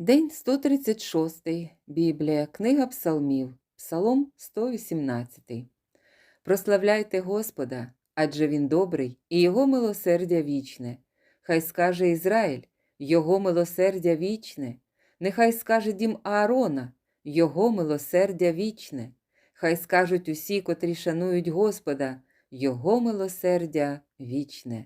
День 136. Біблія, Книга Псалмів, Псалом 118. Прославляйте Господа, адже Він добрий, і Його милосердя вічне. Хай скаже Ізраїль, Його милосердя вічне. Нехай скаже дім Аарона, Його милосердя вічне. Хай скажуть усі, котрі шанують Господа, Його милосердя вічне.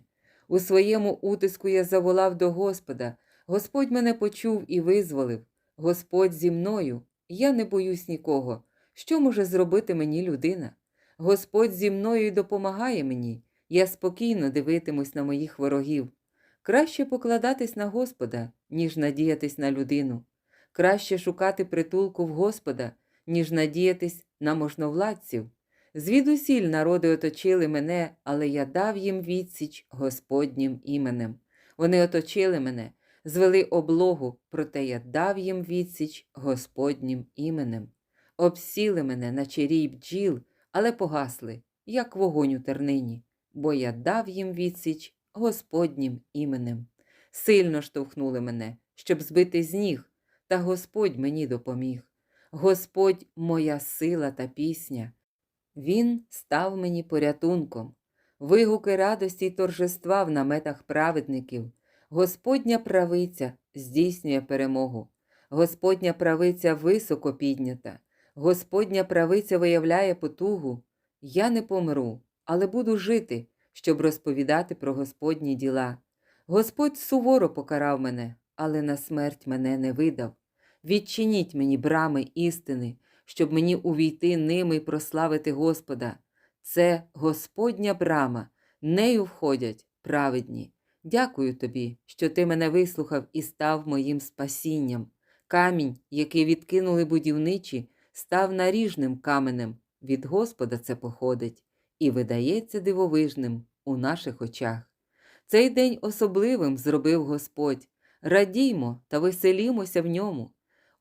У своєму утиску я заволав до Господа. Господь мене почув і визволив. Господь зі мною, я не боюсь нікого. Що може зробити мені людина? Господь зі мною і допомагає мені. Я спокійно дивитимусь на моїх ворогів. Краще покладатись на Господа, ніж надіятись на людину. Краще шукати притулку в Господа, ніж надіятись на можновладців. Звідусіль народи оточили мене, але я дав їм відсіч Господнім іменем. Вони оточили мене звели облогу, проте я дав їм відсіч Господнім іменем. Обсіли мене на чарій бджіл, але погасли, як вогонь у тернині, бо я дав їм відсіч Господнім іменем. Сильно штовхнули мене, щоб збити з ніг, та Господь мені допоміг. Господь моя сила та пісня. Він став мені порятунком. Вигуки радості й торжества в наметах праведників. Господня правиця здійснює перемогу, Господня правиця високо піднята, Господня правиця виявляє потугу. Я не помру, але буду жити, щоб розповідати про Господні діла. Господь суворо покарав мене, але на смерть мене не видав. Відчиніть мені брами істини, щоб мені увійти ними й прославити Господа. Це Господня брама, нею входять праведні. Дякую тобі, що ти мене вислухав і став моїм спасінням. Камінь, який відкинули будівничі, став наріжним каменем. Від Господа це походить і видається дивовижним у наших очах. Цей день особливим зробив Господь. Радіймо та веселімося в ньому.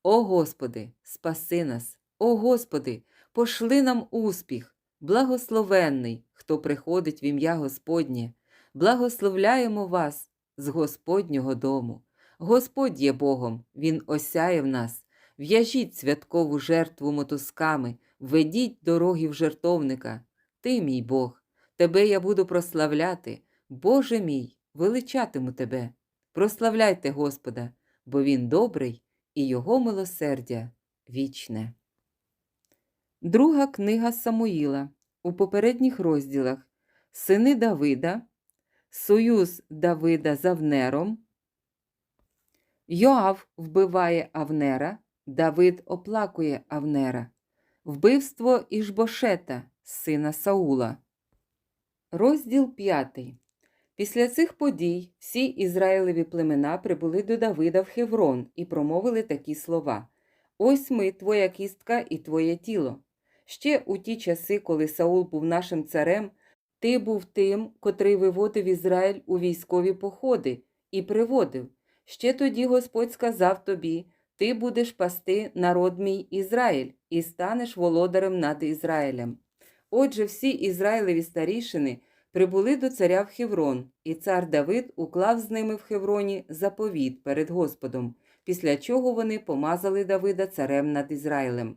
О Господи, спаси нас, о Господи, пошли нам успіх, благословенний, хто приходить в ім'я Господнє благословляємо вас з Господнього дому. Господь є Богом, Він осяє в нас. В'яжіть святкову жертву мотузками, ведіть дороги в жертовника. Ти, мій Бог, тебе я буду прославляти, Боже мій, величатиму тебе. Прославляйте Господа, бо Він добрий і Його милосердя вічне. Друга книга Самуїла у попередніх розділах Сини Давида союз Давида з Авнером. Йоав вбиває Авнера, Давид оплакує Авнера, вбивство Ішбошета, сина Саула. Розділ 5. Після цих подій всі Ізраїлеві племена прибули до Давида в Хеврон і промовили такі слова: Ось ми, твоя кістка і твоє тіло. Ще у ті часи, коли Саул був нашим царем. Ти був тим, котрий виводив Ізраїль у військові походи і приводив. Ще тоді Господь сказав тобі: Ти будеш пасти народ мій Ізраїль і станеш володарем над Ізраїлем. Отже, всі Ізраїлеві старішини прибули до царя в Хеврон, і цар Давид уклав з ними в Хевроні заповіт перед Господом, після чого вони помазали Давида царем над Ізраїлем.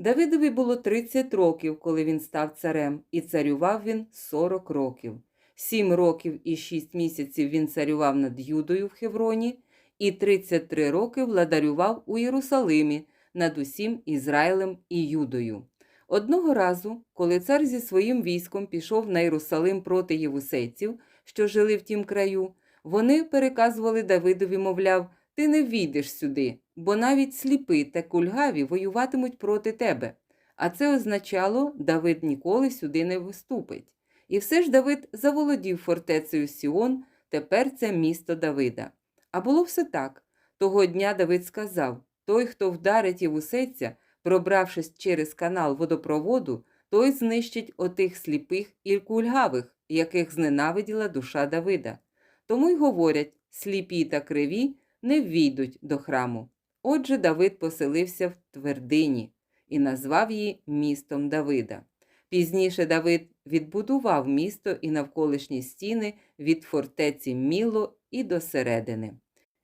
Давидові було 30 років, коли він став царем, і царював він 40 років. Сім років і шість місяців він царював над Юдою в Хевроні, і 33 роки владарював у Єрусалимі над усім Ізраїлем і Юдою. Одного разу, коли цар зі своїм військом пішов на Єрусалим проти євусейців, що жили в тім краю, вони переказували Давидові, мовляв, ти не війдеш сюди, бо навіть сліпи та кульгаві воюватимуть проти тебе. А це означало, Давид ніколи сюди не виступить. І все ж Давид заволодів фортецею Сіон, тепер це місто Давида. А було все так. Того дня Давид сказав: той, хто вдарить Євусеця, пробравшись через канал водопроводу, той знищить отих сліпих і кульгавих, яких зненавиділа душа Давида. Тому й говорять сліпі та криві не ввійдуть до храму. Отже, Давид поселився в твердині і назвав її містом Давида. Пізніше Давид відбудував місто і навколишні стіни від фортеці Міло і до середини.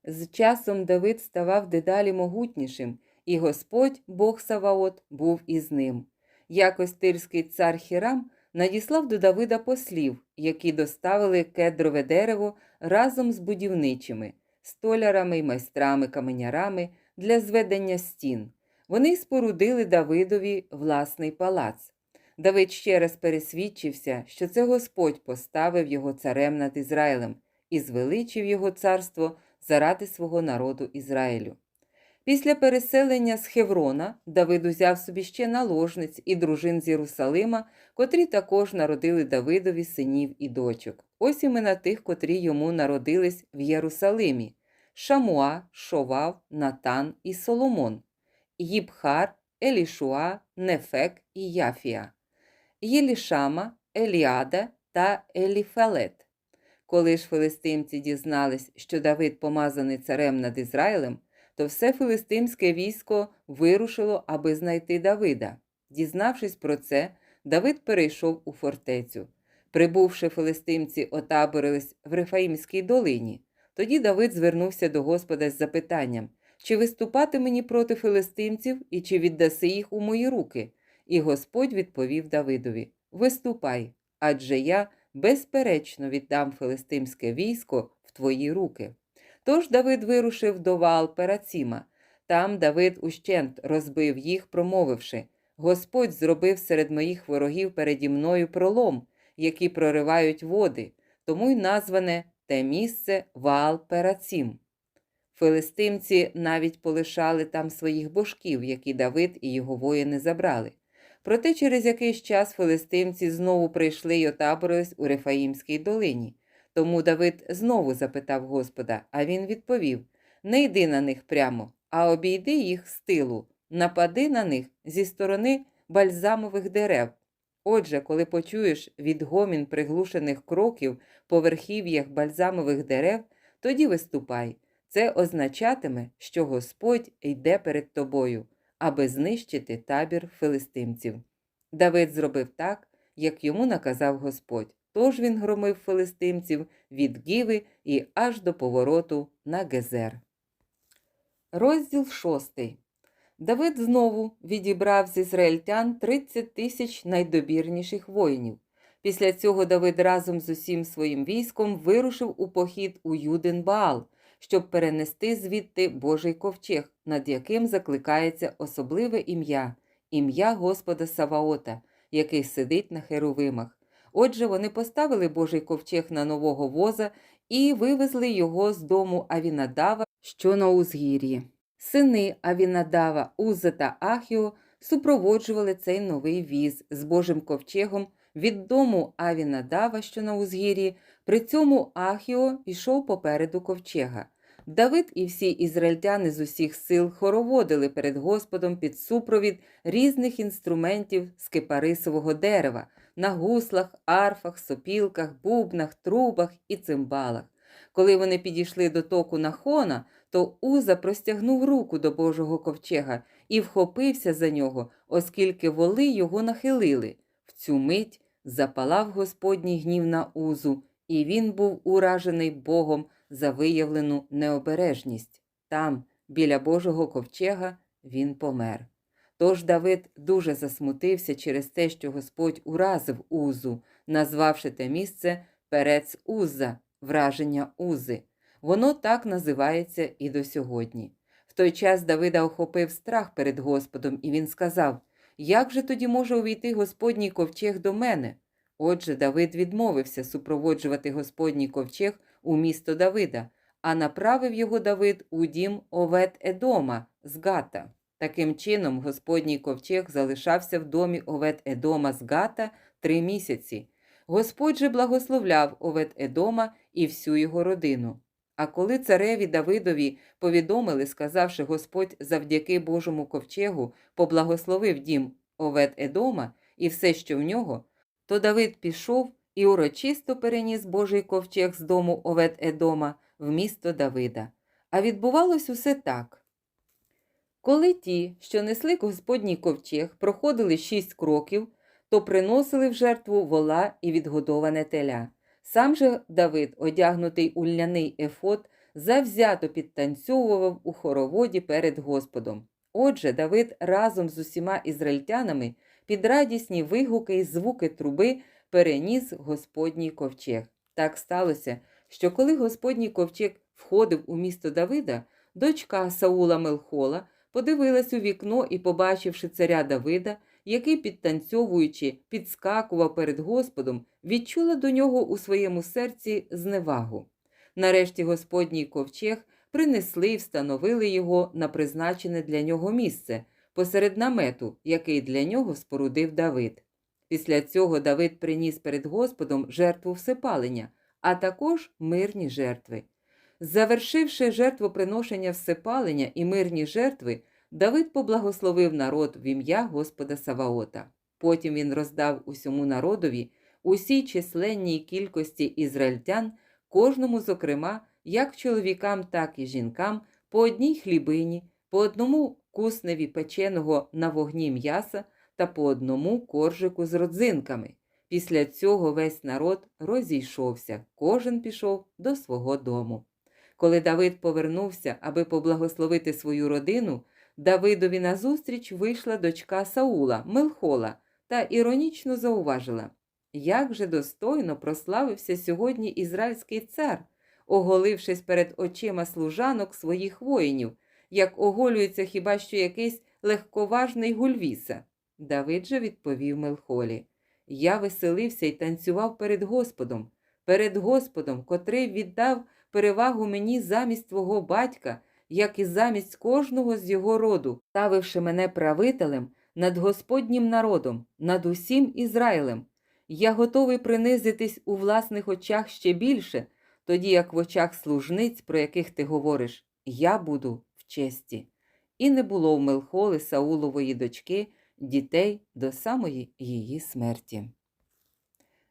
З часом Давид ставав дедалі могутнішим, і Господь, Бог Саваот, був із ним. Якось тирський цар Хірам надіслав до Давида послів, які доставили кедрове дерево разом з будівничими, столярами й майстрами-каменярами для зведення стін. Вони спорудили Давидові власний палац. Давид ще раз пересвідчився, що це Господь поставив його царем над Ізраїлем і звеличив його царство заради свого народу Ізраїлю. Після переселення з Хеврона Давид узяв собі ще наложниць і дружин з Єрусалима, котрі також народили Давидові синів і дочок. Ось імена тих, котрі йому народились в Єрусалимі: Шамуа, Шовав, Натан і Соломон, Їбхар, Елішуа, Нефек і Яфія, Єлішама, Еліада та Еліфелет. Коли ж филистимці дізнались, що Давид помазаний царем над Ізраїлем, то все филистимське військо вирушило, аби знайти Давида. Дізнавшись про це, Давид перейшов у фортецю. Прибувши, филистимці отаборились в Рефаїмській долині. Тоді Давид звернувся до Господа з запитанням, чи виступати мені проти филистимців і чи віддаси їх у мої руки? І Господь відповів Давидові: Виступай, адже я безперечно віддам филистимське військо в твої руки. Тож Давид вирушив до Ваал Пераціма. Там Давид ущент розбив їх, промовивши: Господь зробив серед моїх ворогів переді мною пролом, які проривають води, тому й назване те місце Ваал Перацім. Филистимці навіть полишали там своїх божків, які Давид і його воїни забрали. Проте через якийсь час филистимці знову прийшли й отаборились у Рефаїмській долині. Тому Давид знову запитав Господа, а він відповів: Не йди на них прямо, а обійди їх з тилу, напади на них зі сторони бальзамових дерев. Отже, коли почуєш відгомін приглушених кроків по верхів'ях бальзамових дерев, тоді виступай. Це означатиме, що Господь йде перед тобою, аби знищити табір филистимців. Давид зробив так, як йому наказав Господь. Тож він громив филистимців від Гіви і аж до повороту на Гезер. Розділ шостий. Давид знову відібрав з ізраїльтян 30 тисяч найдобірніших воїнів. Після цього Давид разом з усім своїм військом вирушив у похід у Юден-Баал, щоб перенести звідти Божий ковчег, над яким закликається особливе ім'я ім'я Господа Саваота, який сидить на херовимах. Отже, вони поставили Божий ковчег на нового воза і вивезли його з дому Авінадава, що на узгір'ї. Сини Авінадава, Уза та Ахіо супроводжували цей новий віз з Божим ковчегом від дому Авінадава, що на узгір'ї. При цьому Ахіо йшов попереду ковчега. Давид і всі ізраїльтяни з усіх сил хороводили перед Господом під супровід різних інструментів з кипарисового дерева на гуслах, арфах, сопілках, бубнах, трубах і цимбалах. Коли вони підійшли до току Нахона, то Уза простягнув руку до Божого ковчега і вхопився за нього, оскільки воли його нахилили. В цю мить запалав Господній гнів на Узу, і він був уражений Богом за виявлену необережність. Там, біля Божого ковчега, він помер. Тож Давид дуже засмутився через те, що Господь уразив Узу, назвавши те місце Перець Уза, враження Узи. Воно так називається і до сьогодні. В той час Давида охопив страх перед Господом, і він сказав: Як же тоді може увійти Господній ковчег до мене? Отже, Давид відмовився супроводжувати Господній ковчег у місто Давида, а направив його Давид у дім Овет Едома з Гата. Таким чином, Господній ковчег залишався в домі Овет Едома з Гата три місяці. Господь же благословляв Овет Едома і всю його родину. А коли цареві Давидові повідомили, сказавши Господь завдяки Божому ковчегу, поблагословив дім Овет Едома і все, що в нього, то Давид пішов і урочисто переніс Божий ковчег з дому Овет Едома в місто Давида. А відбувалось усе так. Коли ті, що несли Господній ковчег, проходили шість кроків, то приносили в жертву вола і відгодоване теля. Сам же Давид, одягнутий у ляний ефот, завзято підтанцьовував у хороводі перед Господом. Отже, Давид разом з усіма ізраїльтянами під радісні вигуки й звуки труби переніс Господній ковчег. Так сталося, що коли Господній ковчег входив у місто Давида, дочка Саула Мелхола подивилась у вікно і, побачивши царя Давида, який, підтанцьовуючи, підскакував перед Господом, відчула до нього у своєму серці зневагу. Нарешті Господній ковчег принесли і встановили його на призначене для нього місце посеред намету, який для нього спорудив Давид. Після цього Давид приніс перед Господом жертву всепалення, а також мирні жертви. Завершивши жертвоприношення всепалення і мирні жертви, Давид поблагословив народ в ім'я Господа Саваота. Потім він роздав усьому народові, усій численній кількості ізраїльтян, кожному, зокрема, як чоловікам, так і жінкам, по одній хлібині, по одному кусневі печеного на вогні м'яса та по одному коржику з родзинками. Після цього весь народ розійшовся, кожен пішов до свого дому. Коли Давид повернувся, аби поблагословити свою родину, Давидові назустріч вийшла дочка Саула, Мелхола, та іронічно зауважила, як же достойно прославився сьогодні ізраїльський цар, оголившись перед очима служанок своїх воїнів, як оголюється хіба що якийсь легковажний гульвіса. Давид же відповів Мелхолі. Я веселився і танцював перед Господом, перед Господом, котрий віддав перевагу мені замість твого батька, як і замість кожного з його роду, ставивши мене правителем над Господнім народом, над усім Ізраїлем. Я готовий принизитись у власних очах ще більше, тоді як в очах служниць, про яких ти говориш, я буду в честі. І не було в Мелхоли Саулової дочки дітей до самої її смерті.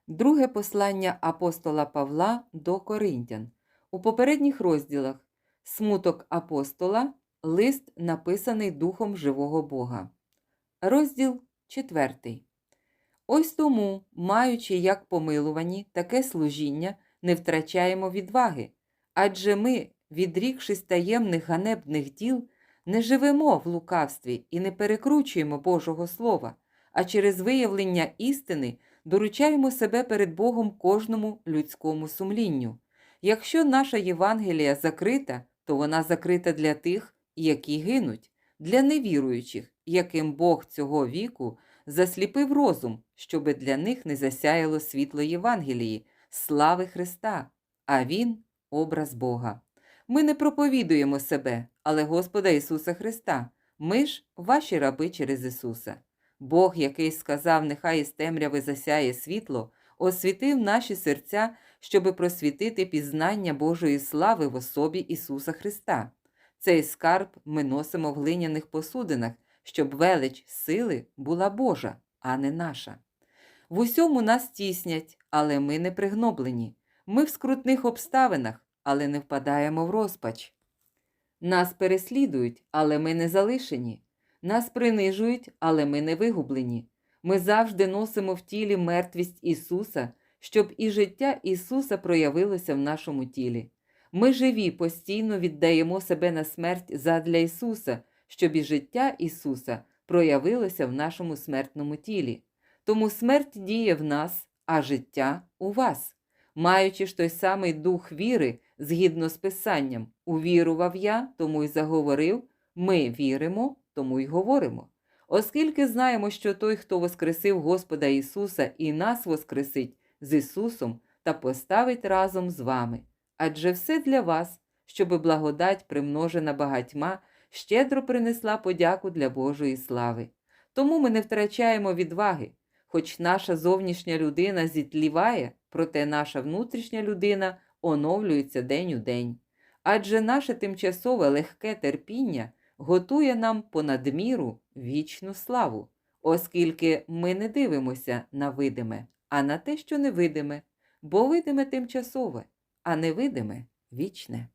Друге послання апостола Павла до Коринтян. У попередніх розділах Смуток апостола, лист, написаний Духом живого Бога. Розділ 4. Ось тому, маючи як помилувані таке служіння, не втрачаємо відваги, адже ми, відрікшись таємних ганебних діл, не живемо в лукавстві і не перекручуємо Божого Слова, а через виявлення істини доручаємо себе перед Богом кожному людському сумлінню. Якщо наша Євангелія закрита, то вона закрита для тих, які гинуть, для невіруючих, яким Бог цього віку засліпив розум, щоби для них не засяяло світло Євангелії, слави Христа, а Він образ Бога. Ми не проповідуємо себе, але Господа Ісуса Христа. Ми ж ваші раби через Ісуса. Бог, який сказав, нехай із темряви засяє світло, освітив наші серця, щоби просвітити пізнання Божої слави в особі Ісуса Христа. Цей скарб ми носимо в глиняних посудинах, щоб велич сили була Божа, а не наша. В усьому нас тіснять, але ми не пригноблені. Ми в скрутних обставинах, але не впадаємо в розпач. Нас переслідують, але ми не залишені. Нас принижують, але ми не вигублені. Ми завжди носимо в тілі мертвість Ісуса, щоб і життя Ісуса проявилося в нашому тілі. Ми живі, постійно віддаємо себе на смерть задля Ісуса, щоб і життя Ісуса проявилося в нашому смертному тілі. Тому смерть діє в нас, а життя у вас. Маючи ж той самий дух віри, згідно з Писанням, увірував я, тому й заговорив, ми віримо, тому й говоримо. Оскільки знаємо, що той, хто воскресив Господа Ісуса і нас воскресить з Ісусом та поставить разом з вами. Адже все для вас, щоби благодать, примножена багатьма, щедро принесла подяку для Божої слави. Тому ми не втрачаємо відваги, хоч наша зовнішня людина зітліває, проте наша внутрішня людина оновлюється день у день. Адже наше тимчасове легке терпіння готує нам понад міру вічну славу, оскільки ми не дивимося на видиме, а на те, що невидиме, бо видиме тимчасове, а невидиме вічне.